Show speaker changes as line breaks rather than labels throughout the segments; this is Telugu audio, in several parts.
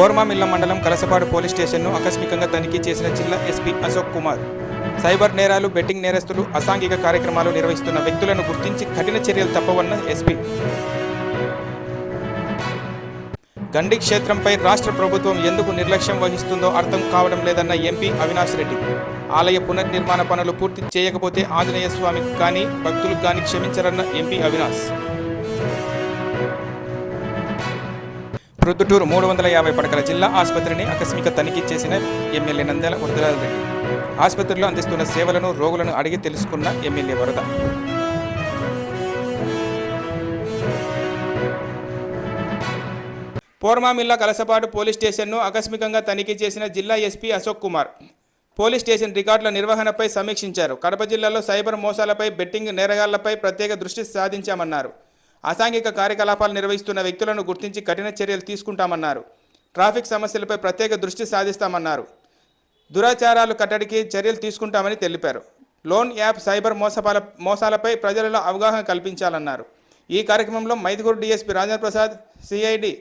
కోర్మామిల్ల మండలం కలసపాడు పోలీస్ స్టేషన్ను ఆకస్మికంగా తనిఖీ చేసిన జిల్లా ఎస్పీ అశోక్ కుమార్. సైబర్ నేరాలు బెట్టింగ్ నేరస్తులు అసాంఘిక కార్యక్రమాలు నిర్వహిస్తున్న వ్యక్తులను గుర్తించి కఠిన చర్యలు తప్పవన్న ఎస్పీ. గండి క్షేత్రంపై రాష్ట్ర ప్రభుత్వం ఎందుకు నిర్లక్ష్యం వహిస్తుందో అర్థం కావడం లేదన్న ఎంపీ అవినాష్ రెడ్డి. ఆలయ పునర్నిర్మాణ పనులు పూర్తి చేయకపోతే ఆంజనేయ స్వామికి కానీ భక్తులకు కానీ క్షమించరన్న ఎంపీ అవినాష్. ప్రొద్దుటూరు మూడు వందల యాభై పడకల జిల్లా ఆసుపత్రిని ఆకస్మిక తనిఖీ చేసిన ఎమ్మెల్యే నంద్యాల వరదరాజు రెడ్డి. ఆసుపత్రిలో అందిస్తున్న సేవలను రోగులను అడిగి తెలుసుకున్న ఎమ్మెల్యే వరద. పోర్మామిల్లా కలసపాటు పోలీస్ స్టేషన్ను ఆకస్మికంగా తనిఖీ చేసిన జిల్లా SP Ashok Kumar. Police station రికార్డుల నిర్వహణపై సమీక్షించారు. కడప జిల్లాలో సైబర్ మోసాలపై బెట్టింగ్ నేరగాళ్ళపై ప్రత్యేక దృష్టి సాధించామన్నారు. అసాంఘిక కార్యకలాపాలు నిర్వహిస్తున్న వ్యక్తులను గుర్తించి కఠిన చర్యలు తీసుకుంటామన్నారు. ట్రాఫిక్ సమస్యలపై ప్రత్యేక దృష్టి సాధిస్తామన్నారు. దురాచారాలు కట్టడికి చర్యలు తీసుకుంటామని తెలిపారు. లోన్ యాప్ సైబర్ మోసపాల మోసాలపై ప్రజలలో అవగాహన కల్పించాలన్నారు. ఈ కార్యక్రమంలో Mydukur DSP Rajendra Prasad CID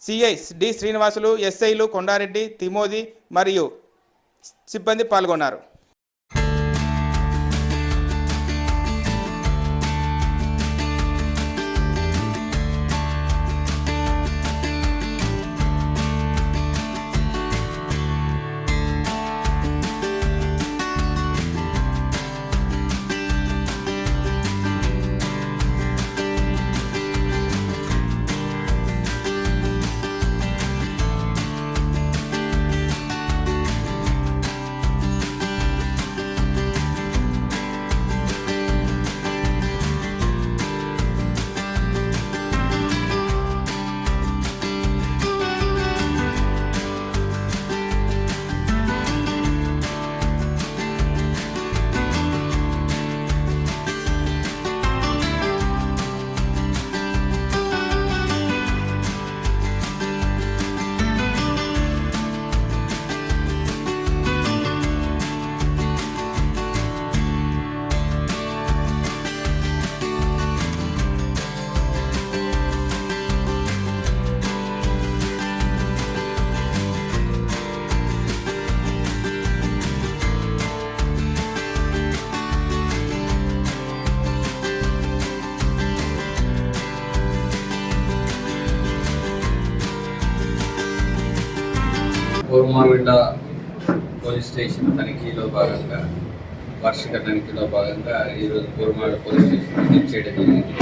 CI D Srinivasulu ఎస్ఐలు కొండారెడ్డి తిమోది మరియు సిబ్బంది పాల్గొన్నారు.
కోరుమామిట పోలీస్ స్టేషన్ తనిఖీలో భాగంగా వార్షిక తనిఖీలో భాగంగా ఈరోజు కోరుమామిట పోలీస్ స్టేషన్ విజిట్ చేయడం జరిగింది.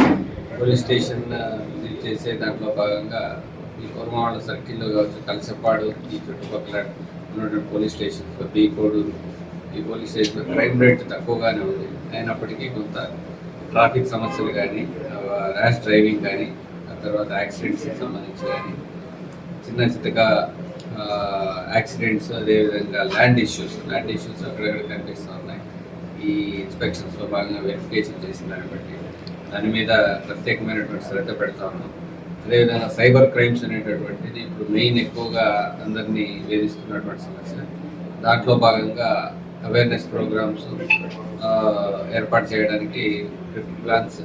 పోలీస్ స్టేషన్ విజిట్ చేసే దాంట్లో భాగంగా ఈ కోరుమామిట సర్కిల్లో కావచ్చు కలసపాడు ఈ చుట్టుపక్కల ఉన్నటువంటి పోలీస్ స్టేషన్స్ బీ కోడూరు ఈ పోలీస్ స్టేషన్ క్రైమ్ రేట్ తక్కువగానే ఉంది. అయినప్పటికీ కొంత ట్రాఫిక్ సమస్యలు కానీ ర్యాష్ డ్రైవింగ్ కానీ ఆ తర్వాత యాక్సిడెంట్స్కి సంబంధించి కానీ చిన్న చిత్తగా యాక్సిడెంట్స్ అదేవిధంగా ల్యాండ్ ఇష్యూస్ ల్యాండ్ ఇష్యూస్ అక్కడక్కడ కనిపిస్తూ ఉన్నాయి. ఈ ఇన్స్పెక్షన్స్లో భాగంగా వెరిఫికేషన్ చేసిన దాన్ని బట్టి. దాని మీద ప్రత్యేకమైనటువంటి శ్రద్ధ పెడతా ఉన్నాం. అదేవిధంగా సైబర్ క్రైమ్స్ అనేటటువంటిది ఇప్పుడు మెయిన్ ఎక్కువగా అందరినీ వేధిస్తున్నటువంటి సమస్య. దాంట్లో భాగంగా అవేర్నెస్ ప్రోగ్రామ్స్ ఏర్పాటు చేయడానికి ప్లాన్స్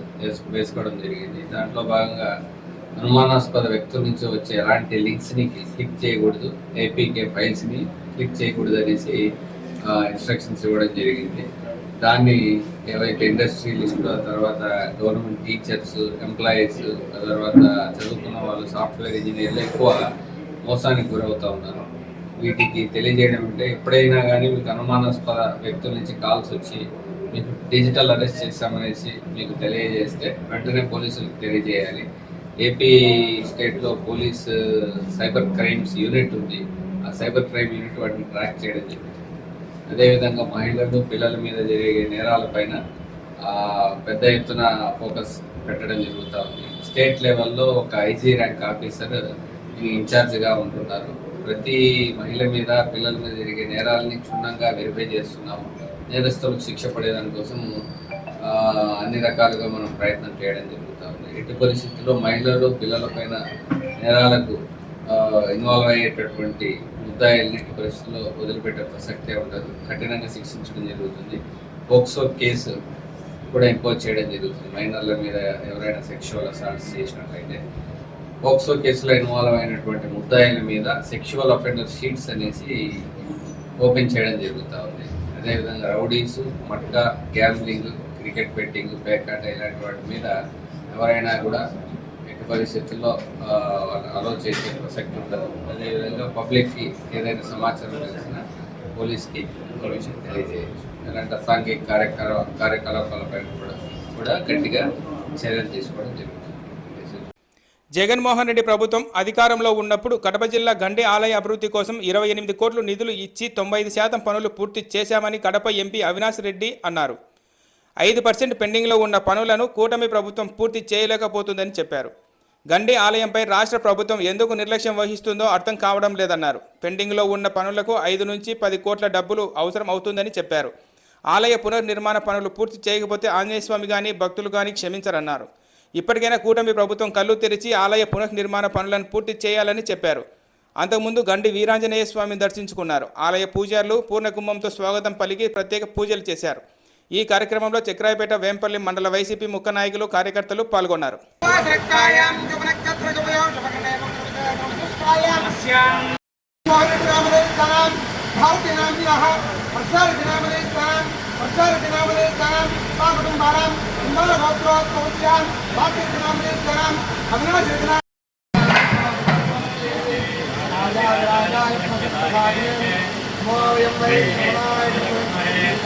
వేసుకోవడం జరిగింది. దాంట్లో భాగంగా అనుమానాస్పద వ్యక్తుల నుంచి వచ్చే ఎలాంటి లింక్స్ని క్లిక్ చేయకూడదు ఏపీకే ఫైల్స్ని క్లిక్ చేయకూడదు అనేసి ఇన్స్ట్రక్షన్స్ ఇవ్వడం జరిగింది. దాన్ని ఏవైతే ఇండస్ట్రీ తర్వాత గవర్నమెంట్ టీచర్స్ ఎంప్లాయీస్ తర్వాత చదువుకున్న వాళ్ళు సాఫ్ట్వేర్ ఇంజనీర్లు ఎక్కువ మోసానికి గురవుతూ ఉన్నారు. వీటికి తెలియజేయడం అంటే ఎప్పుడైనా కానీ మీకు అనుమానాస్పద వ్యక్తుల నుంచి కాల్స్ వచ్చి మీకు డిజిటల్ అరెస్ట్ చేస్తామనేసి మీకు తెలియజేస్తే వెంటనే పోలీసులకు తెలియజేయాలి. ఏపీ స్టేట్లో పోలీస్ సైబర్ క్రైమ్స్ యూనిట్ ఉంది. ఆ సైబర్ క్రైమ్ యూనిట్ వాటిని ట్రాక్ చేయడం జరిగింది. అదేవిధంగా మహిళలు పిల్లల మీద జరిగే నేరాలపైన పెద్ద ఎత్తున ఫోకస్ పెట్టడం జరుగుతూ ఉంది. స్టేట్ లెవెల్లో ఒక ఐజీ ర్యాంక్ ఆఫీసర్ ఇన్ఛార్జ్గా ఉంటున్నారు. ప్రతి మహిళ మీద పిల్లల మీద జరిగే నేరాలని క్షుణ్ణంగా వెరిఫై చేస్తున్నాము. నేరస్తులకు శిక్ష పడేదానికోసం అన్ని రకాలుగా మనం ప్రయత్నం చేయడం జరుగుతుంది. ఎట్టి పరిస్థితుల్లో మహిళలు పిల్లల పైన నేరాలకు ఇన్వాల్వ్ అయ్యేటటువంటి ముద్దాయిల్ని ఎట్టి పరిస్థితుల్లో వదిలిపెట్టే ప్రసక్తే ఉండదు. కఠినంగా శిక్షించడం జరుగుతుంది. పోక్సో కేసు కూడా ఇంపోజ్ చేయడం జరుగుతుంది. మైనర్ల మీద ఎవరైనా సెక్షువల్ అసాల్ట్స్ చేసినట్లయితే పోక్సో కేసులో ఇన్వాల్వ్ అయినటువంటి ముద్దాయిల మీద సెక్షువల్ అఫెండర్ షీట్స్ అనేసి ఓపెన్ చేయడం జరుగుతూ ఉంది. అదేవిధంగా rowdies matka gambling cricket betting పేకాట ఇలాంటి వాటి మీద ఎవరైనా కూడా ఎట్టి పరిస్థితుల్లో అలో చేసే ప్రసక్తి ఉండదు. అదేవిధంగా పబ్లిక్కి ఏదైనా సమాచారం తెలిసినా పోలీస్కి ఇన్ఫర్మేషన్ తెలియజేయచ్చు. ఇలాంటి అసాంఘిక కార్యకలా కార్యకలాపాలపై కూడా కూడా గట్టిగా చర్యలు తీసుకోవడం జరుగుతుంది.
జగన్మోహన్ రెడ్డి ప్రభుత్వం అధికారంలో ఉన్నప్పుడు కడప జిల్లా గండి ఆలయ అభివృద్ధి కోసం ఇరవై ఎనిమిది కోట్లు నిధులు ఇచ్చి తొంభై శాతం పనులు పూర్తి చేశామని కడప ఎంపీ అవినాష్ రెడ్డి అన్నారు. ఐదు పర్సెంట్ పెండింగ్లో ఉన్న పనులను కూటమి ప్రభుత్వం పూర్తి చేయలేకపోతుందని చెప్పారు. గండి ఆలయంపై రాష్ట్ర ప్రభుత్వం ఎందుకు నిర్లక్ష్యం వహిస్తుందో అర్థం కావడం లేదన్నారు. పెండింగ్లో ఉన్న పనులకు ఐదు నుంచి పది కోట్ల డబ్బులు అవసరం అవుతుందని చెప్పారు. ఆలయ పునర్నిర్మాణ పనులు పూర్తి చేయకపోతే ఆంజనేయస్వామి కానీ భక్తులు కానీ క్షమించరన్నారు. ఇప్పటికైనా కూటమి ప్రభుత్వం కళ్ళు తెరిచి ఆలయ పునర్నిర్మాణ పనులను పూర్తి చేయాలని చెప్పారు. అంతకుముందు గండి వీరాంజనేయ స్వామిని దర్శించుకున్నారు. ఆలయ పూజారులు పూర్ణకుంభంతో స్వాగతం పలికి ప్రత్యేక పూజలు చేశారు. ఈ కార్యక్రమంలో చక్రాయపేట వేంపల్లి మండల వైసీపీ ముఖ్య నాయకులు కార్యకర్తలు పాల్గొన్నారు.
అవినాశ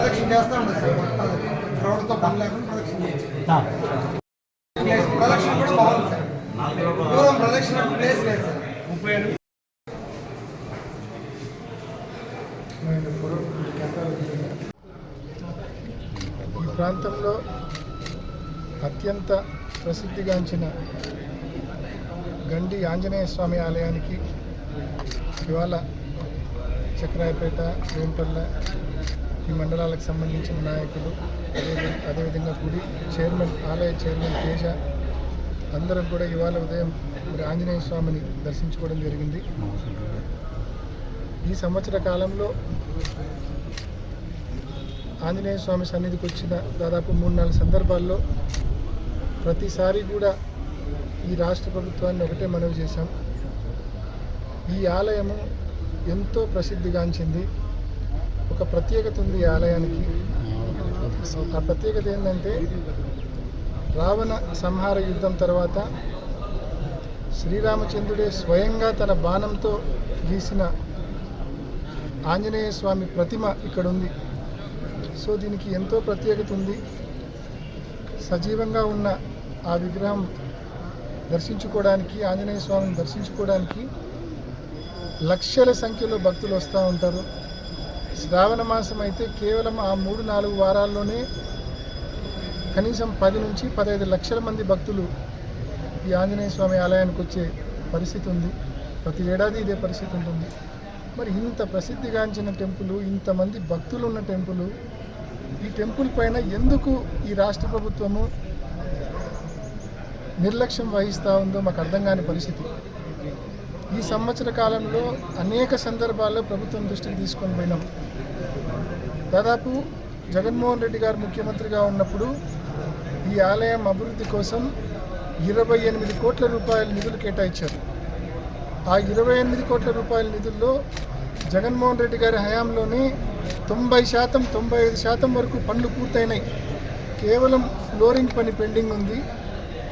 ప్రదక్షిణ చేస్తా ఉండదు సార్ మొత్తం రోడ్డుతో పని లేకుండా ప్రదక్షిణ చేయొచ్చు ప్రదక్షిణ కూడా బాగుంది సార్ దూరం ప్రదక్షిణ ప్లేస్ లేదు సార్
ఈ ప్రాంతంలో అత్యంత ప్రసిద్ధిగాంచిన గండి ఆంజనేయ స్వామి ఆలయానికి ఇవాళ చక్రాయపేట వేంపల్ల ఈ మండలాలకు సంబంధించిన నాయకులు అదే అదేవిధంగా గుడి చైర్మన్ ఆలయ చైర్మన్ తేజ అందరం కూడా ఇవాళ ఉదయం మరి ఆంజనేయ స్వామిని దర్శించుకోవడం జరిగింది. ఈ సంవత్సర కాలంలో ఆంజనేయ స్వామి సన్నిధికి వచ్చిన దాదాపు మూడు నాలుగు సందర్భాల్లో ప్రతిసారి కూడా ఈ రాష్ట్ర ప్రభుత్వాన్ని ఒకటే మనవి చేశాం. ఈ ఆలయము ఎంతో ప్రసిద్ధిగాంచింది. ఒక ప్రత్యేకత ఉంది ఈ ఆలయానికి. ఆ ప్రత్యేకత ఏంటంటే రావణ సంహార యుద్ధం తర్వాత శ్రీరామచంద్రుడే స్వయంగా తన బాణంతో గీసిన ఆంజనేయ స్వామి ప్రతిమ ఇక్కడ ఉంది సో దీనికి ఎంతో ప్రత్యేకత ఉంది. సజీవంగా ఉన్న ఆ విగ్రహం దర్శించుకోవడానికి ఆంజనేయ స్వామిని దర్శించుకోవడానికి లక్షల సంఖ్యలో భక్తులు వస్తూ ఉంటారు. శ్రావణ మాసం అయితే కేవలం ఆ మూడు నాలుగు వారాల్లోనే కనీసం పది నుంచి పదహైదు లక్షల మంది భక్తులు ఈ ఆంజనేయ స్వామి ఆలయానికి వచ్చే పరిస్థితి ఉంది. ప్రతి ఏడాది ఇదే పరిస్థితి ఉంటుంది. మరి ఇంత ప్రసిద్ధిగాంచిన టెంపుల్ ఇంతమంది భక్తులు ఉన్న టెంపుల్ ఈ టెంపుల్ పైన ఎందుకు ఈ రాష్ట్ర ప్రభుత్వము నిర్లక్ష్యం వహిస్తూ ఉందో మాకు అర్థం కాని పరిస్థితి. ఈ సంవత్సర కాలంలో అనేక సందర్భాల్లో ప్రభుత్వం దృష్టికి తీసుకొని పోయినాం. దాదాపు జగన్మోహన్ రెడ్డి గారు ముఖ్యమంత్రిగా ఉన్నప్పుడు ఈ ఆలయం అభివృద్ధి కోసం ఇరవై ఎనిమిది కోట్ల రూపాయల నిధులు కేటాయించారు. ఆ ఇరవై ఎనిమిది కోట్ల రూపాయల నిధుల్లో జగన్మోహన్ రెడ్డి గారి హయాంలోనే తొంభై శాతం తొంభై ఐదు శాతం వరకు పనులు పూర్తయినాయి. కేవలం ఫ్లోరింగ్ పని పెండింగ్ ఉంది.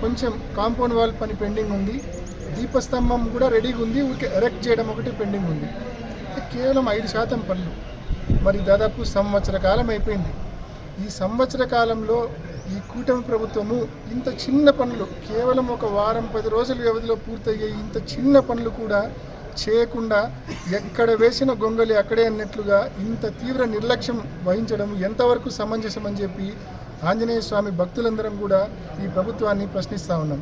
కొంచెం కాంపౌండ్ వాల్ పని పెండింగ్ ఉంది. దీపస్తంభం కూడా రెడీగా ఉంది. ఊరికే ఎరెక్ట్ చేయడం ఒకటి పెండింగ్ ఉంది. కేవలం ఐదు శాతం పనులు. మరి దాదాపు సంవత్సర కాలం అయిపోయింది. ఈ సంవత్సర కాలంలో ఈ కూటమి ప్రభుత్వము ఇంత చిన్న పనులు కేవలం ఒక వారం పది రోజుల వ్యవధిలో పూర్తయ్యే ఇంత చిన్న పనులు కూడా చేయకుండా ఎక్కడ వేసిన గొంగలి అక్కడే అన్నట్లుగా ఇంత తీవ్ర నిర్లక్ష్యం వహించడం ఎంతవరకు సమంజసం అని చెప్పి ఆంజనేయ స్వామి భక్తులందరం కూడా ఈ ప్రభుత్వాన్ని ప్రశ్నిస్తూ ఉన్నాం.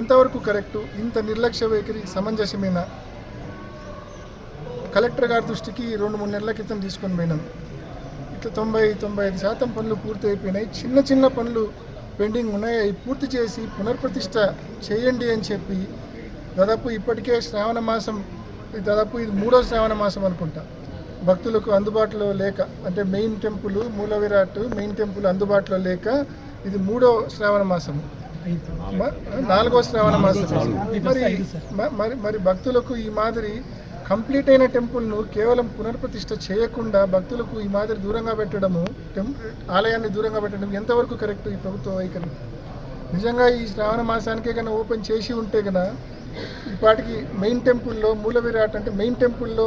ఎంతవరకు కరెక్టు? ఇంత నిర్లక్ష్య వైఖరి సమంజసమేనా? కలెక్టర్ గారి దృష్టికి రెండు మూడు నెలల క్రితం తీసుకొని పోయినాం. ఇట్లా తొంభై తొంభై ఐదు శాతం పనులు పూర్తి అయిపోయినాయి చిన్న చిన్న పనులు పెండింగ్ ఉన్నాయి? అవి పూర్తి చేసి పునర్ప్రతిష్ట చేయండి అని చెప్పి దాదాపు ఇప్పటికే శ్రావణ మాసం దాదాపు ఇది మూడో శ్రావణ మాసం అనుకుంటా. భక్తులకు అందుబాటులో లేక అంటే మెయిన్ టెంపుల్ మూల విరాట్ మెయిన్ టెంపుల్ అందుబాటులో లేక ఇది మూడో శ్రావణ మాసం నాలుగో శ్రావణ మాసం మరి మరి మరి భక్తులకు ఈ మాదిరి కంప్లీట్ అయిన టెంపుల్ను కేవలం పునర్ప్రతిష్ఠ చేయకుండా భక్తులకు ఈ మాదిరి దూరంగా పెట్టడము ఆలయాన్ని దూరంగా పెట్టడం ఎంతవరకు కరెక్ట్ ఈ ప్రభుత్వ వైఖరి? నిజంగా ఈ శ్రావణ మాసానికే కన్నా ఓపెన్ చేసి ఉంటే కన్నా ఈ పాటికి మెయిన్ టెంపుల్లో మూల విరాట్ అంటే మెయిన్ టెంపుల్లో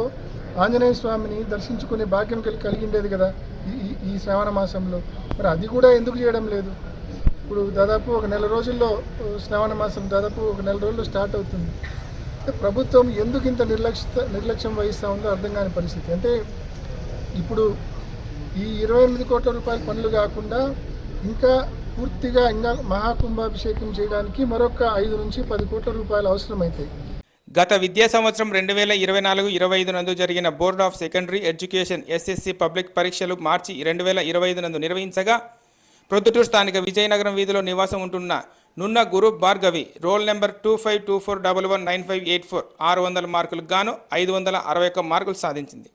ఆంజనేయ స్వామిని దర్శించుకునే భాగ్యం కలిగి కలిగిండేది కదా ఈ ఈ- శ్రావణ మాసంలో. మరి అది కూడా ఎందుకు చేయడం లేదు? ఇప్పుడు దాదాపు ఒక నెల రోజుల్లో శ్రావణ మాసం దాదాపు ఒక నెల రోజుల్లో స్టార్ట్ అవుతుంది. ప్రభుత్వం ఎందుకు ఇంత నిర్లక్ష్య నిర్లక్ష్యం వహిస్తూ ఉందో అర్థం కాని పరిస్థితి. అంటే ఇప్పుడు ఈ ఇరవై ఎనిమిది కోట్ల రూపాయల పనులు కాకుండా ఇంకా పూర్తిగా ఇంకా మహాకుంభాభిషేకం చేయడానికి మరొక ఐదు నుంచి పది కోట్ల రూపాయలు అవసరమవుతాయి
గత విద్యా సంవత్సరం రెండు వేల ఇరవై నాలుగు ఇరవై ఐదు నందు జరిగిన board of secondary education SSC public పరీక్షలు మార్చి రెండు వేల ఇరవై ఐదు నందు నిర్వహించగా ప్రొద్దుటూరు స్థానిక విజయనగరం వీధిలో నివాసం ఉంటున్న Nunna Guru Bhargavi roll number two five two four double one nine five eight four ఆరు వందల మార్కులకు గాను ఐదు వందల అరవై ఒక్క మార్కులు సాధించింది.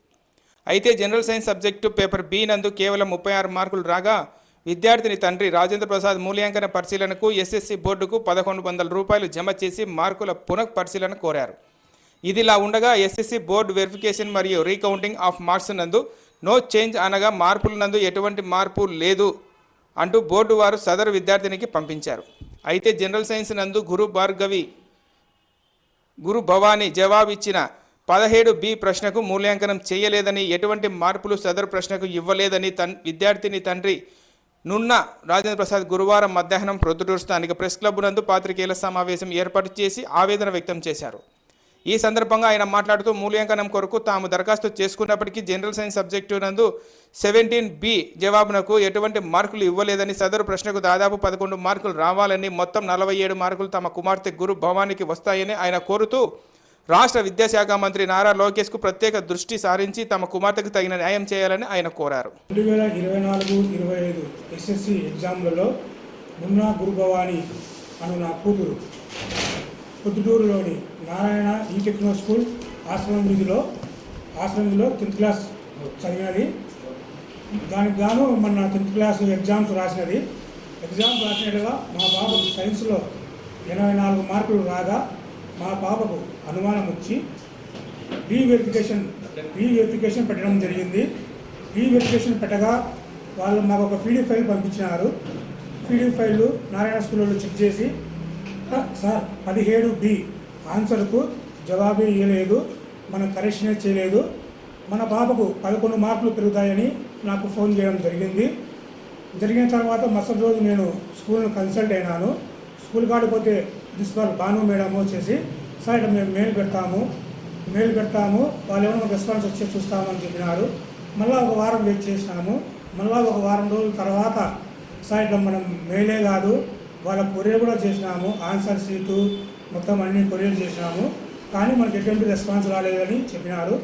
అయితే general science subject paper B నందు కేవలం ముప్పై ఆరు మార్కులు రాగా విద్యార్థిని తండ్రి రాజేంద్ర ప్రసాద్ మూల్యాంకన పరిశీలనకు ఎస్ఎస్సి బోర్డుకు పదకొండు వందల రూపాయలు జమ చేసి మార్కుల పునః పరిశీలన కోరారు. ఇదిలా ఉండగా ఎస్ఎస్సి బోర్డు వెరిఫికేషన్ మరియు రీకౌంటింగ్ ఆఫ్ మార్క్స్ నందు నో చేంజ్ అనగా మార్పుల నందు ఎటువంటి మార్పు లేదు అంటూ బోర్డు వారు సదరు విద్యార్థినికి పంపించారు. అయితే జనరల్ సైన్స్ నందు గురు భార్గవి గురు భవానీ జవాబిచ్చిన పదిహేడు బి ప్రశ్నకు మూల్యాంకనం చేయలేదని ఎటువంటి మార్పులు సదరు ప్రశ్నకు ఇవ్వలేదని తన్ విద్యార్థిని తండ్రి నున్న రాజేంద్ర ప్రసాద్ గురువారం మధ్యాహ్నం ప్రొద్దుటూరు స్థానిక ప్రెస్ క్లబ్ నందు పాత్రికేయుల సమావేశం ఏర్పాటు చేసి ఆవేదన వ్యక్తం చేశారు. ఈ సందర్భంగా ఆయన మాట్లాడుతూ మూల్యాంకనం కొరకు తాము దరఖాస్తు చేసుకున్నప్పటికీ జనరల్ సైన్స్ సబ్జెక్టు నందు సెవెంటీన్ బి జవాబునకు ఎటువంటి మార్కులు ఇవ్వలేదని సదరు ప్రశ్నకు దాదాపు పదకొండు మార్కులు రావాలని మొత్తం నలభై ఏడు మార్కులు తమ కుమార్తె గురు భవానికి వస్తాయని ఆయన కోరుతూ రాష్ట్ర విద్యాశాఖ మంత్రి నారా లోకేష్కు ప్రత్యేక దృష్టి సారించి తమ కుమార్తెకు తగిన న్యాయం చేయాలని ఆయన కోరారు.
రెండు వేల ఇరవై నాలుగు ఇరవై ఐదు ఎస్ఎస్సి ఎగ్జామ్లలో మున్నా గురుభవాని అను నా కూతురు పొద్దుటూరులోని నారాయణ ఈ టెక్నో స్కూల్ ఆశ్రమం వీధిలో ఆశ్రమం వీధిలో టెన్త్ క్లాస్ చదివినది. దానికి గాను మన టెన్త్ క్లాస్ ఎగ్జామ్స్ రాసినది. ఎగ్జామ్స్ రాసినట్టుగా మా బాబు సైన్స్లో ఎనభై నాలుగు మార్కులు రాగా మా పాపకు అనుమానం వచ్చి రీవెరిఫికేషన్ రీవెరిఫికేషన్ పెట్టడం జరిగింది. రీవెరిఫికేషన్ పెట్టగా వాళ్ళు మాకు ఒక పీడీ ఫైల్ పంపించినారు. పీడీ ఫైల్ నారాయణ స్కూల్లో చెక్ చేసి సార్ పదిహేడు బి ఆన్సర్కు జవాబు ఇవ్వలేదు మనం కరెక్షనే చేయలేదు. మన పాపకు పదకొండు మార్కులు పెరుగుతాయని నాకు ఫోన్ చేయడం జరిగింది. జరిగిన తర్వాత మరుసటి రోజు నేను స్కూల్ను కన్సల్ట్ అయినాను. స్కూల్ కాడిపోతే ప్రిన్సిపాల్ భాను మేడం వచ్చేసి సార్ ఇట్లా మేము మెయిల్ పెడతాము మెయిల్ పెడతాము వాళ్ళు ఏమైనా రెస్పాన్స్ వచ్చి చూస్తామని చెప్పినారు మళ్ళీ ఒక వారం వెయిట్ చేసినాము. మళ్ళీ ఒక వారం రోజుల తర్వాత సార్ ఇట్లా మనం మెయిలే కాదు వాళ్ళ కొరియర్ కూడా చేసినాము ఆన్సర్ షీటు మొత్తం అన్ని కొరియర్ చేసినాము కానీ మనకి ఎటువంటి రెస్పాన్స్ రాలేదని చెప్పినారు.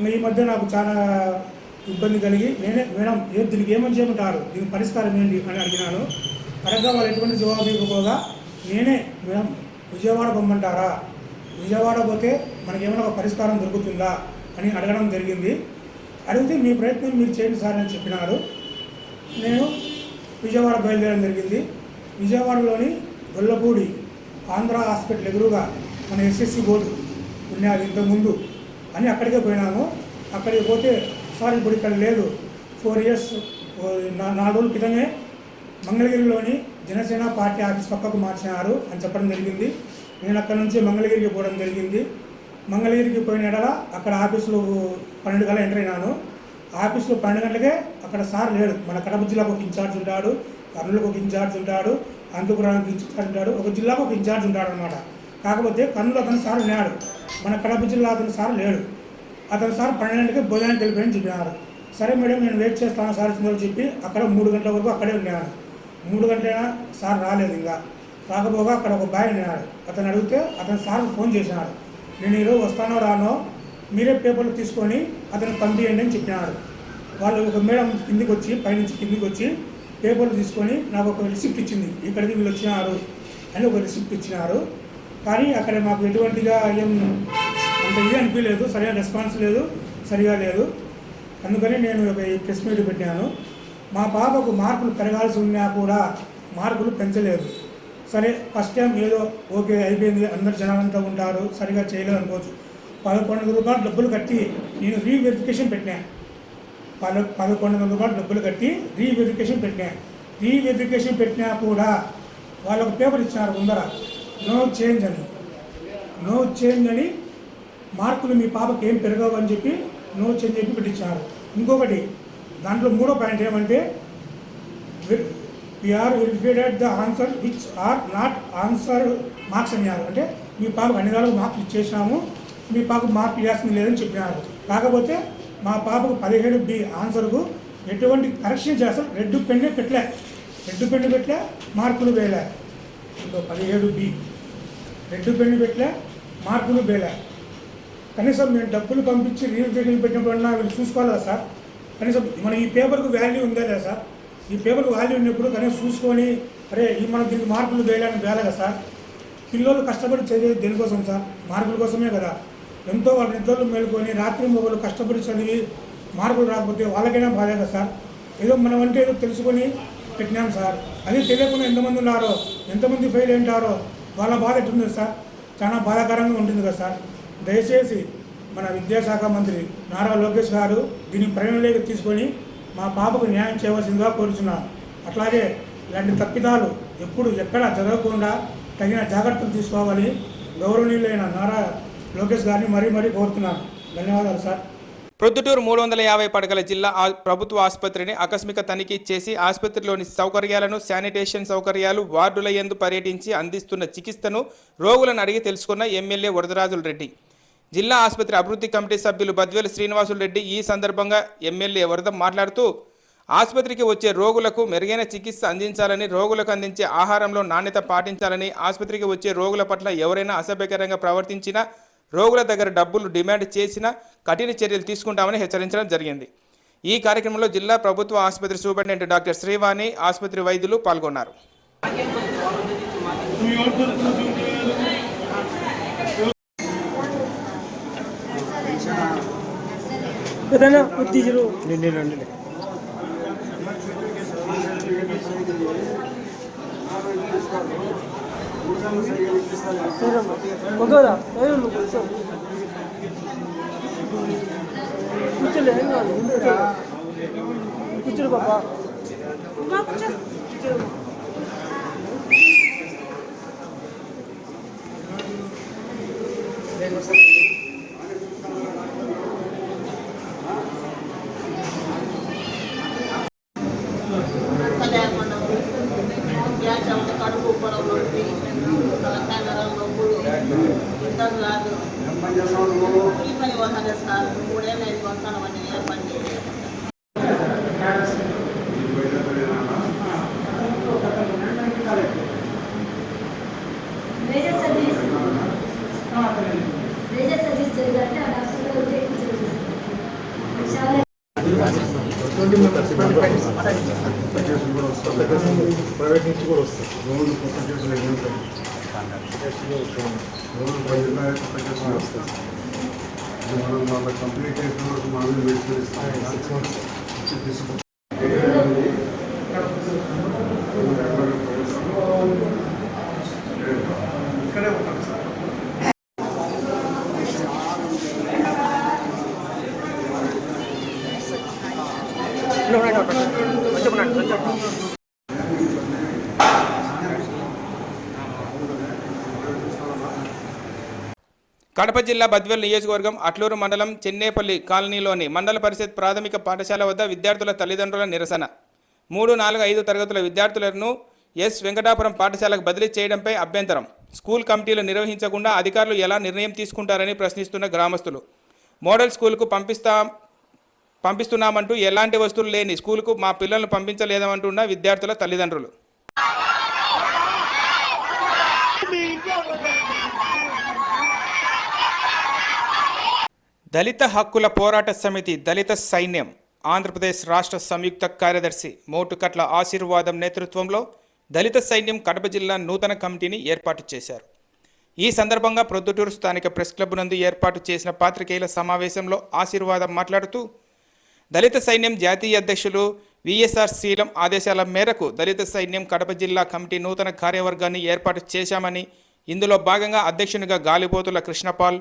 ఈ మధ్య నాకు చాలా ఇబ్బంది కలిగి నేనే మేడం ఏ దీనికి ఏమని చేయమంటారు? దీనికి పరిష్కారం ఏంటి? అని అడిగినాను. కరెక్ట్గా వాళ్ళు ఎటువంటి జవాబు ఇవ్వకపోగా నేనే మేడం విజయవాడ పొమ్మంటారా విజయవాడ పోతే మనకి ఏమైనా ఒక పరిష్కారం దొరుకుతుందా అని అడగడం జరిగింది. అడిగితే మీ ప్రయత్నం మీరు చేయండి సార్ అని చెప్పినారు. నేను విజయవాడ బయలుదేరడం జరిగింది. విజయవాడలోని గొల్లపూడి ఆంధ్ర హాస్పిటల్ ఎదురుగా మన ఎస్ఎస్సి బోర్డు ఉన్నది ఇంతకుముందు. అని అక్కడికే పోయినాము. అక్కడికి పోతే సార్ ఇప్పుడు ఇక్కడ లేదు. ఫోర్ ఇయర్స్ నాలుగు రోజుల క్రితమే మంగళగిరిలోని జనసేన పార్టీ ఆఫీస్ పక్కకు మార్చినారు అని చెప్పడం జరిగింది. నేను అక్కడ నుంచి మంగళగిరికి పోవడం జరిగింది. మంగళగిరికి పోయిన ఎడల అక్కడ ఆఫీసులో పన్నెండు గంటల ఎంటర్ అయినాను. ఆఫీసులో పన్నెండు గంటలకే అక్కడ సార్ లేడు. మన కడప జిల్లాకు ఒక ఇన్ఛార్జ్ ఉంటాడు కర్నూలుకు ఒక ఇన్ఛార్జ్ ఉంటాడు అనంతపురానికి ఇన్ఛార్జ్ ఉంటాడు ఒక జిల్లాకు ఒక ఇన్ఛార్జ్ ఉంటాడు అనమాట కాకపోతే కర్నూలు అతను సార్ లేడు మన కడప జిల్లా అతని సార్ లేడు. అతను సార్ పన్నెండు గంటలకి భోజనానికి వెళ్ళిపోయని చెప్పినారు. సరే మేడం నేను వెయిట్ చేస్తాను సార్ చెప్పి అక్కడ మూడు గంటల వరకు అక్కడే ఉన్నాను. మూడు గంటలైనా సార్ రాలేదు ఇంకా. రాకపోగా అక్కడ ఒక బాయ్ ఉన్నాడు. అతను అడిగితే అతను సార్ ఫోన్ చేసినాడు. నేను ఈరోజు వస్తానో రానో మీరే పేపర్లు తీసుకొని అతను పంపియండి అని చెప్పినాడు. వాళ్ళు ఒక మేడం కిందికి వచ్చి పైనుంచి కిందికి వచ్చి పేపర్లు తీసుకొని నాకు ఒక రిసిప్ట్ ఇచ్చింది. ఇక్కడికి వీళ్ళు వచ్చినారు అని ఒక రిసిప్ట్ ఇచ్చినారు. కానీ అక్కడ మాకు ఎటువంటిగా ఏం అంత ఇది అనిపించలేదు. సరైన రెస్పాన్స్ లేదు. సరిగా లేదు. అందుకని నేను ఒక ఈ ప్రెస్ మీట్ పెట్టాను. మా పాపకు మార్కులు పెరగాల్సి ఉన్నా కూడా మార్కులు పెంచలేదు. సరే ఫస్ట్ టైం ఏదో ఓకే అయిపోయింది అందరు జనాలంతా ఉంటారు సరిగా చేయలేదు అనుకోవచ్చు. పదకొండు వందల రూపాయలు డబ్బులు కట్టి నేను రీవెరిఫికేషన్ పెట్టినా. పద పదకొండు వందల రూపాయలు డబ్బులు కట్టి రీవెరిఫికేషన్ పెట్టినా. రీవెరిఫికేషన్ పెట్టినా కూడా వాళ్ళకు పేపర్ ఇచ్చినారు ముందర. నో చేంజ్ అని. నో చేంజ్ అని మార్కులు మీ పాపకి ఏం పెరగవు అని చెప్పి నో చేంజ్ చెప్పి పెట్టించారు ఇంకొకటి దాంట్లో మూడో పాయింట్ ఏమంటే we are verified the answer which are not answer marks అన్నారు. అంటే మీ పాపకు అన్ని విధాలుగా మార్కులు ఇచ్చేసినాము మీ పాపకు మార్కులు ఇవ్వాల్సింది లేదని చెప్పినారు. కాకపోతే మా పాపకు పదిహేడు బి ఆన్సర్కు ఎటువంటి కరెక్షన్ చేస్తాం రెడ్ పెన్నే పెట్టలే. రెడ్ పెన్ను పెట్టలే మార్కులు వేయలే. ఇంకో పదిహేడు బి. రెడ్ పెన్ను పెట్టలే మార్కులు వేయలే. కనీసం మేము డబ్బులు పంపించి రీల్ దగ్గర పెట్టినప్పుడు వీళ్ళు చూసుకోవాలా సార్? కనీసం మన ఈ పేపర్కు వాల్యూ ఉందా లేదా సార్? ఈ పేపర్కు వాల్యూ ఉన్నప్పుడు కనీసం చూసుకొని అరే ఈ మనం దీనికి మార్కులు వేయాలని వేయాలి కదా సార్? పిల్లలు కష్టపడి చదివేది దేనికోసం సార్? మార్కుల కోసమే కదా. ఎంతో వాళ్ళ నిద్రలు మేలుకొని రాత్రి మొగలు కష్టపడి చదివి మార్కులు రాకపోతే వాళ్ళకైనా బాధే కదా సార్? ఏదో మనం అంటే ఏదో తెలుసుకొని పెట్టినాం సార్. అది తెలియకుండా ఎంతమంది ఉన్నారో ఎంతమంది ఫెయిల్ అయింటారో వాళ్ళ బాధ ఎట్టుంది సార్? చాలా బాధాకరంగా ఉంటుంది కదా సార్. దయచేసి మన విద్యాశాఖ మంత్రి నారా లోకేష్ గారు దీన్ని పరిగణలోకి తీసుకొని మా పాపకు న్యాయం చేయవలసిందిగా కోరుచున్నాను అట్లాగే ఇలాంటి తప్పిదాలు ఎప్పుడు ఎక్కడ జరగకుండా తగిన జాగ్రత్తలు తీసుకోవాలి గౌరవనీయులైన నారా లోకేష్ గారిని మరీ మరీ కోరుతున్నాను. ధన్యవాదాలు సార్.
ప్రొద్దుటూరు మూడు వందల యాభై పడకల జిల్లా ఆ- ప్రభుత్వ ఆసుపత్రిని ఆకస్మిక తనిఖీ చేసి ఆసుపత్రిలోని సౌకర్యాలను శానిటేషన్ సౌకర్యాలు వార్డుల ఎందు పర్యటించి అందిస్తున్న చికిత్సను రోగులను అడిగి తెలుసుకున్న ఎమ్మెల్యే వరదరాజుల రెడ్డి. జిల్లా ఆసుపత్రి అభివృద్ధి కమిటీ సభ్యులు బద్వేలు శ్రీనివాసులు రెడ్డి ఈ సందర్భంగా ఎమ్మెల్యే వరద మాట్లాడుతూ ఆసుపత్రికి వచ్చే రోగులకు మెరుగైన చికిత్స అందించాలని రోగులకు అందించే ఆహారంలో నాణ్యత పాటించాలని ఆసుపత్రికి వచ్చే రోగుల పట్ల ఎవరైనా అసభ్యకరంగా ప్రవర్తించినా రోగుల దగ్గర డబ్బులు డిమాండ్ చేసినా కఠిన చర్యలు తీసుకుంటామని హెచ్చరించడం జరిగింది. ఈ కార్యక్రమంలో జిల్లా ప్రభుత్వ ఆసుపత్రి సూపరింటెండెంట్ డాక్టర్ శ్రీవాణి ఆసుపత్రి వైద్యులు పాల్గొన్నారు.
ఏదైనా ఉత్తీజులు. కూర్చోలే ఏం కాదు పాపా. కూర్చోరు
లేకుండా గ్యాస్ అవుతే కడుపు ఉబ్బరం నొప్పి తలకాయ నరం నొప్పులు యుద్ధం కాదు ఈ పని వస్తానే సార్ మూడేళ్ళు ఐదు వస్తాను అవన్నీ ఏ పని చేయలేదు
మేజర్ సర్జరీస్ మేజర్ సర్జరీస్ జరిగారంటే ఆ డాక్టర్ ఉంటే ఎక్కువ జరిగిస్తారు చాలా
ప్రైవేట్ నుంచి కూడా వస్తాయి రోజు కొత్త కేసులు ఎన్ని ఉంటాయి రోజు పది ఉన్నాయి, కొత్త కేసులు వస్తాయి ఇది మనం వాళ్ళ కంప్లీట్ చేసిన వరకు మనమే మెడిసిన్ ఇస్తాం ఇచ్చి తీసుకుంటాం ఇక్కడే ఉంటాం సార్
కడప జిల్లా బద్వేల్ నియోజకవర్గం అట్లూరు మండలం చెన్నేపల్లి కాలనీలోని మండల పరిషత్ ప్రాథమిక పాఠశాల వద్ద విద్యార్థుల తల్లిదండ్రుల నిరసన. మూడు నాలుగు ఐదు తరగతుల విద్యార్థులను ఎస్. వెంకటాపురం పాఠశాలకు బదిలీ చేయడంపై అభ్యంతరం. స్కూల్ కమిటీలు నిర్వహించకుండా అధికారులు ఎలా నిర్ణయం తీసుకుంటారని ప్రశ్నిస్తున్న గ్రామస్తులు. మోడల్ స్కూల్కు పంపిస్తా పంపిస్తున్నామంటూ ఎలాంటి వస్తువులు లేని స్కూల్కు మా పిల్లలను పంపించలేదమంటున్న విద్యార్థుల తల్లిదండ్రులు. దళిత హక్కుల పోరాట సమితి దళిత సైన్యం ఆంధ్రప్రదేశ్ రాష్ట్ర సంయుక్త కార్యదర్శి మోటుకట్ల ఆశీర్వాదం నేతృత్వంలో దళిత సైన్యం కడప జిల్లా నూతన కమిటీని ఏర్పాటు చేశారు. ఈ సందర్భంగా ప్రొద్దుటూరు స్థానిక ప్రెస్ క్లబ్ నందు ఏర్పాటు చేసిన పాత్రికేయుల సమావేశంలో ఆశీర్వాదం మాట్లాడుతూ దళిత సైన్యం జాతీయ అధ్యక్షులు విఎస్ఆర్ శీలం ఆదేశాల మేరకు దళిత సైన్యం కడప జిల్లా కమిటీ నూతన కార్యవర్గాన్ని ఏర్పాటు చేశామని ఇందులో భాగంగా అధ్యక్షునిగా గాలిపోతుల కృష్ణపాల్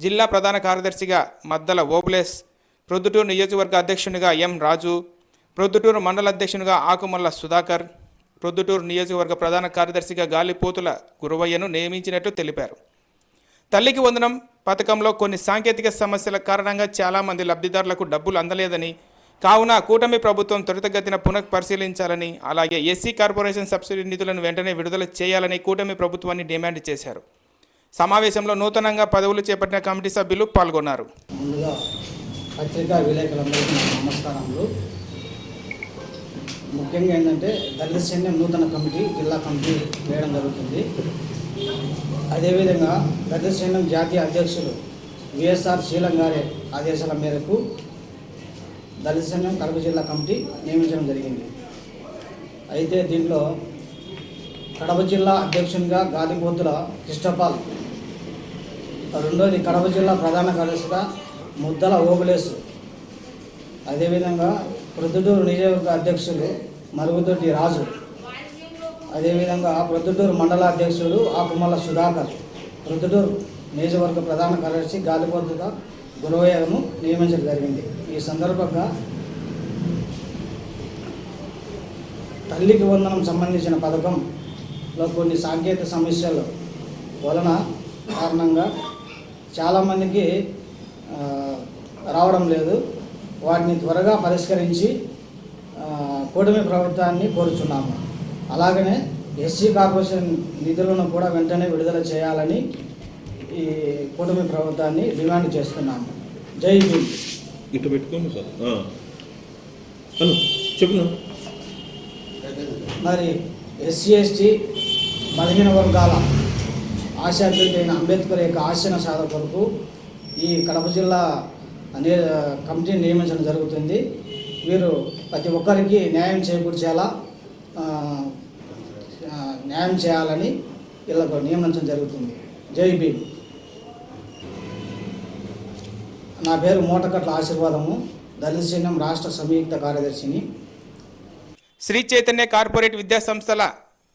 జిల్లా ప్రధాన కార్యదర్శిగా మద్దల ఓబులేస్ ప్రొద్దుటూరు నియోజకవర్గ అధ్యక్షునిగా ఎం రాజు ప్రొద్దుటూరు మండల అధ్యక్షునిగా ఆకుమల్ల సుధాకర్ ప్రొద్దుటూరు నియోజకవర్గ ప్రధాన కార్యదర్శిగా గాలిపోతుల గురవయ్యను నియమించినట్లు తెలిపారు. తల్లికి వందనం పథకంలో కొన్ని సాంకేతిక సమస్యల కారణంగా చాలామంది లబ్ధిదారులకు డబ్బులు అందలేదని కావున కూటమి ప్రభుత్వం త్వరితగతిన పునః పరిశీలించాలని అలాగే ఎస్సీ కార్పొరేషన్ సబ్సిడీ నిధులను వెంటనే విడుదల చేయాలని కూటమి ప్రభుత్వాన్ని డిమాండ్ చేశారు. సమావేశంలో నూతనంగా పదవులు చేపట్టిన కమిటీ సభ్యులు పాల్గొన్నారు.
ముందుగా పత్రికా విలేకరులందరికీ నమస్కారములు. ముఖ్యంగా ఏంటంటే దళిత సైన్యం నూతన కమిటీ జిల్లా కమిటీ వేయడం జరుగుతుంది. అదేవిధంగా దళిత సైన్యం జాతీయ అధ్యక్షులు విఎస్ఆర్ శీలం గారి ఆదేశాల మేరకు దళిత సైన్యం కడప జిల్లా కమిటీ నియమించడం జరిగింది. అయితే దీంట్లో కడప జిల్లా అధ్యక్షునిగా గాలిపోతుల కృష్ణపాల్ రెండోది కడప జిల్లా ప్రధాన కార్యదర్శిగా ముద్దల ఓబులేసు. అదేవిధంగా ప్రొద్దుటూరు నియోజకవర్గ అధ్యక్షులు మరుగుదొడ్డి రాజు. అదేవిధంగా ప్రొద్దుటూరు మండల అధ్యక్షుడు ఆకుమల్ల సుధాకర్. ప్రొద్దుటూరు నియోజకవర్గ ప్రధాన కార్యదర్శి గాలిపోతుగా గురవయ్యను నియమించడం జరిగింది. ఈ సందర్భంగా తల్లికి వందనం సంబంధించిన పథకంలో కొన్ని సాంకేతిక సమస్యలు వలన కారణంగా చాలామందికి రావడం లేదు. వాటిని త్వరగా పరిష్కరించి కూటమి ప్రభుత్వాన్ని కోరుచున్నాము. అలాగనే ఎస్సీ కార్పొరేషన్ నిధులను కూడా వెంటనే విడుదల చేయాలని ఈ కూటమి ప్రభుత్వాన్ని డిమాండ్ చేస్తున్నాము. జై భీమ్
ఇటు పెట్టుకోండి సార్. చెప్పు.
మరి ఎస్సీ ఎస్టీ బలహీన వర్గాల ఆశాభ్యుతి అయిన అంబేద్కర్ యొక్క ఆశన సాధ కొరకు ఈ కడప జిల్లా అనే కమిటీని నియమించడం జరుగుతుంది. వీరు ప్రతి ఒక్కరికి న్యాయం చేకూర్చేలా న్యాయం చేయాలని వీళ్ళకు నియమించడం జరుగుతుంది. జై భీమ్. నా పేరు మూటకట్ల ఆశీర్వాదము. దళిత సైన్యం రాష్ట్ర సంయుక్త కార్యదర్శిని.
శ్రీ చైతన్య కార్పొరేట్ విద్యా సంస్థల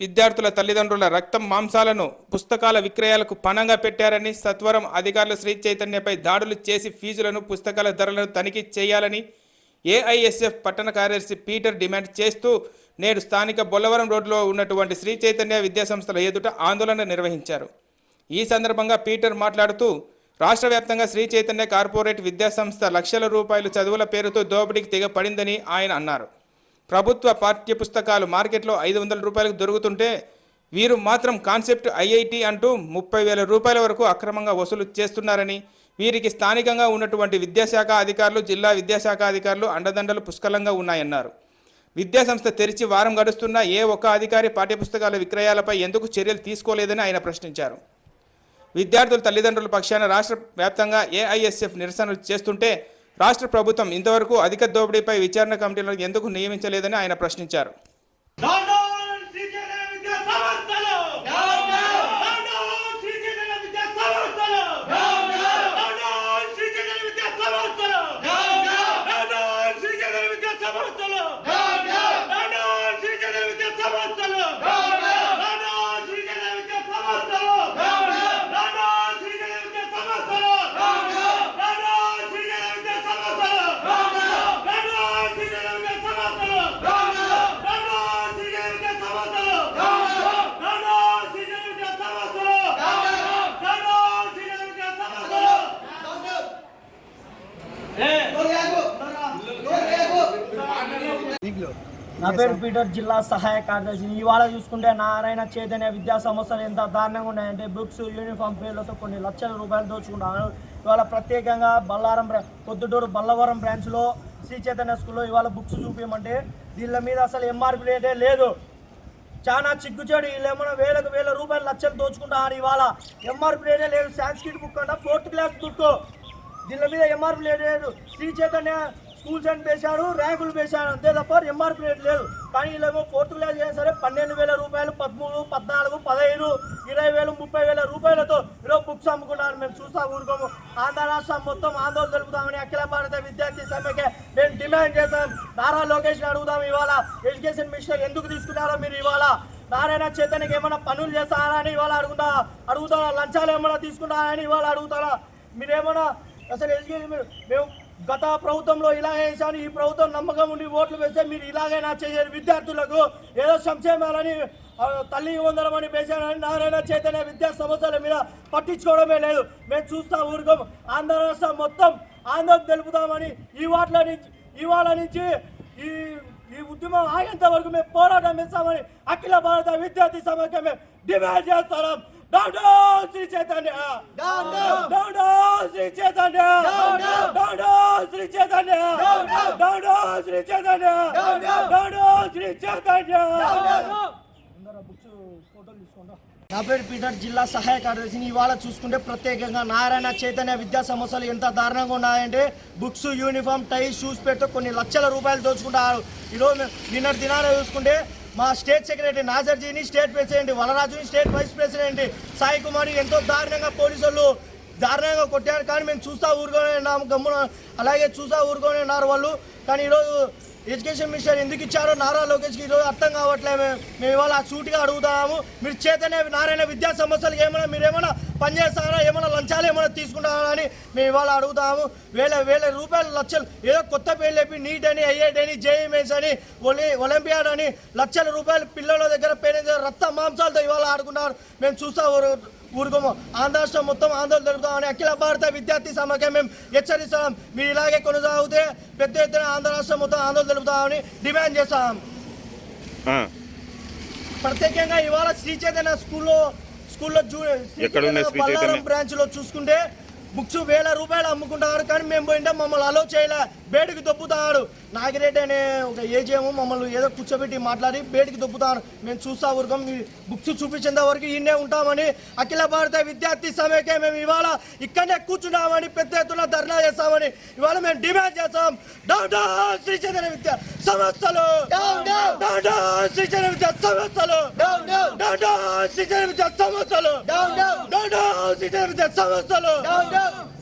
విద్యార్థుల తల్లిదండ్రుల రక్తం మాంసాలను పుస్తకాల విక్రయాలకు పణంగా పెట్టారని సత్వరం అధికారులు శ్రీ చైతన్యపై దాడులు చేసి ఫీజులను పుస్తకాల ధరలను తనిఖీ చేయాలని ఏఐఎస్ఎఫ్ పట్టణ కార్యదర్శి పీటర్ డిమాండ్ చేస్తూ నేడు స్థానిక బొల్లవరం రోడ్లో ఉన్నటువంటి శ్రీ చైతన్య విద్యాసంస్థల ఎదుట ఆందోళన నిర్వహించారు. ఈ సందర్భంగా పీటర్ మాట్లాడుతూ రాష్ట్ర వ్యాప్తంగా శ్రీ చైతన్య కార్పొరేట్ విద్యాసంస్థ లక్షల రూపాయలు చదువుల పేరుతో దోపిడీకి తెగపడిందని ఆయన అన్నారు. ప్రభుత్వ పాఠ్య పుస్తకాలు మార్కెట్లో ఐదు వందల రూపాయలకు దొరుకుతుంటే వీరు మాత్రం కాన్సెప్ట్ ఐఐటి అంటూ ముప్పై వేల రూపాయల వరకు అక్రమంగా వసూలు చేస్తున్నారని వీరికి స్థానికంగా ఉన్నటువంటి విద్యాశాఖ అధికారులు జిల్లా విద్యాశాఖ అధికారులు అండదండలు పుష్కలంగా ఉన్నాయన్నారు. విద్యాసంస్థ తెరిచి వారం గడుస్తున్నా ఏ ఒక్క అధికారి పాఠ్యపుస్తకాల విక్రయాలపై ఎందుకు చర్యలు తీసుకోలేదని ఆయన ప్రశ్నించారు. విద్యార్థుల తల్లిదండ్రుల పక్షాన రాష్ట్ర వ్యాప్తంగా ఏఐఎస్ఎఫ్ నిరసనలు చేస్తుంటే రాష్ట్ర ప్రభుత్వం ఇంతవరకు అధిక దోపిడీపై విచారణ కమిటీలను ఎందుకు నియమించలేదని ఆయన ప్రశ్నించారు.
నా పేరు పీటర్ జిల్లా సహాయ కార్యదర్శి ఇవాళ చూసుకుంటే నారాయణ చైతన్య విద్యా సంస్థలు ఎంత దారుణంగా ఉన్నాయంటే బుక్స్ యూనిఫామ్ పేర్లతో కొన్ని లక్షల రూపాయలు దోచుకుంటాను ఇవాళ ప్రత్యేకంగా బల్లారం బ్రా- పొద్దుటూరు బల్లవరం బ్రాంచ్లో శ్రీ చైతన్య స్కూల్లో ఇవాళ బుక్స్ చూపించమంటే దీళ్ళ మీద అసలు ఎంఆర్పి రేటే లేదు. చాలా చిగ్గుచాడు వీళ్ళేమన్నా వేలకు వేల రూపాయలు లక్షలు దోచుకుంటారు ఇవాళ. ఎంఆర్పి రేటే లేదు. సాంస్క్రిట్ బుక్ అంట ఫోర్త్ క్లాస్ బుక్. దీళ్ళ మీద ఎంఆర్పి రేట్ లేదు. శ్రీ చైతన్య స్కూల్స్ అండ్ వేశాడు ర్యాంకులు వేశాడు అంతే తప్ప ఎంఆర్పి రేట్ లేదు. కానీ వీళ్ళేమో ఫోర్త్ క్లాస్ అయినా సరే పన్నెండు వేల రూపాయలు పదమూడు పద్నాలుగు పదహైదు ఇరవై వేలు ముప్పై వేల రూపాయలతో ఈరోజు బుక్స్ అమ్ముకున్నారు మేము చూస్తా ఊరుకోము. ఆంధ్ర రాష్ట్రం మొత్తం ఆందోళన తెలుపుతామని అఖిల భారత విద్యార్థి సమ్మెకే మేము డిమాండ్ చేశాం. నారా లోకేష్ అడుగుదాం ఇవాళ. ఎడ్యుకేషన్ మినిస్టర్ ఎందుకు తీసుకున్నారో మీరు ఇవాళ. నారాయణ చైతన్యకి ఏమైనా పనులు చేస్తారా అని ఇవాళ అడుగుతా. అడుగుతారా? లంచాలు ఏమైనా తీసుకుంటారా అని ఇవాళ అడుగుతారా? మీరేమైనా అసలు ఎడ్యుకేషన్ మేము గత ప్రభుత్వంలో ఇలాగే వేసాను ఈ ప్రభుత్వం నమ్మకం ఉండి ఓట్లు వేస్తే మీరు ఇలాగైనా చేయాలి విద్యార్థులకు ఏదో సంక్షేమాలని తల్లి ఉందరమని వేశానని నారాయణ చైతన్య విద్యా సమస్యల మీద పట్టించుకోవడమే లేదు. మేము చూస్తా ఊరుకోం ఆంధ్ర రాష్ట్రం మొత్తం ఆందోళన తెలుపుతామని ఈ వాటిల నుంచి ఇవాళ నుంచి ఈ ఈ ఉద్యమం ఆగేంత వరకు మేము పోరాటం ఇస్తామని అఖిల భారత విద్యార్థి సమాఖ్య మేము డిమాండ్ చేస్తున్నాం. Down down Sri Chaitanya. Down down. Sri Chaitanya. Down down. Sri Chaitanya. Down down. Sri Chaitanya. Down down. Sri Chaitanya నా పేరు పీటర్ జిల్లా సహాయ కార్యదర్శిని ఇవాళ చూసుకుంటే ప్రత్యేకంగా నారాయణ చైతన్య విద్యా సమస్యలు ఎంత దారుణంగా ఉన్నాయంటే బుక్స్ యూనిఫామ్ టై షూస్ పెడితే కొన్ని లక్షల రూపాయలు దోచుకుంటారు. ఈరోజు నిన్నటి దినాన చూసుకుంటే మా స్టేట్ సెక్రటరీ నాజర్జీని స్టేట్ ప్రెసిడెంట్ వలరాజుని స్టేట్ వైస్ ప్రెసిడెంట్ సాయి కుమార్ని ఎంతో దారుణంగా పోలీసులు దారుణంగా కొట్టారు. కానీ మేము చూస్తా ఊరుకొని ఉన్నాము గమ్మున. అలాగే చూస్తా ఊరుకొని ఉన్నారు వాళ్ళు. కానీ ఈరోజు ఎడ్యుకేషన్ మినిస్టర్ ఎందుకు ఇచ్చారో నారా లోకేష్కి ఈరోజు అర్థం కావట్లే. మేము మేము ఇవాళ సూటిగా అడుగుతాము. మీరు చేతనే నారాయణ విద్యా సమస్యలకు ఏమైనా మీరు ఏమైనా పనిచేస్తారా ఏమైనా లంచాలు ఏమైనా తీసుకుంటారా అని మేము ఇవాళ అడుగుతాము. వేల వేల రూపాయలు లక్షలు ఏదో కొత్త పేర్లు చెప్పి నీట్ అని ఐఐటి అని జేఎంఎస్ అని ఒలి ఒలింపియాడ్ అని లక్షల రూపాయలు పిల్లల దగ్గర పేరెంట్స్ రక్త మాంసాలతో ఇవాళ ఆడుకున్నారు. మేము చూస్తా ఊరుకోము. ఆంధ్ర రాష్ట్రం మొత్తం ఆందోళన జరుగుతామని అఖిల భారత విద్యార్థి సమాఖ్య మేము హెచ్చరిస్తాం? మీరు ఇలాగే కొనసాగితే పెద్ద ఎత్తున ఆంధ్ర రాష్ట్రం మొత్తం ఆందోళన జరుపుతామని డిమాండ్ చేస్తాం. ప్రత్యేకంగా ఇవాళ శ్రీ చైతన్య స్కూల్లో స్కూల్లో బ్రాంచ్లో చూసుకుంటే బుక్స్ వేల రూపాయలు అమ్ముకుంటారు కానీ మేము పోయింటే మమ్మల్ని అలో చేయలే. బేడికి దొబ్బుతాడు నాగిరెడ్డి అనే ఒక ఏజేమో మమ్మల్ని ఏదో కూర్చోబెట్టి మాట్లాడి బేడికి దొబ్బుతారు. మేము చూస్తా ఊరుకోం. మీ బుక్స్ చూపించేంత వరకు ఇన్నే ఉంటామని అఖిల భారత విద్యార్థి సమైక్య మేము ఇవాళ ఇక్కడనే కూర్చున్నామని పెద్ద ఎత్తున ధర్నా చేస్తామని ఇవాళ మేము డిమాండ్ చేస్తాం. డౌన్ శ్రీ విద్యా సంస్థలు. శ్రీ విద్యా సంస్థలు. డౌన్ శ్రీ విద్యా సంస్థలు. శ్రీ విద్యా సంస్థలు. Go!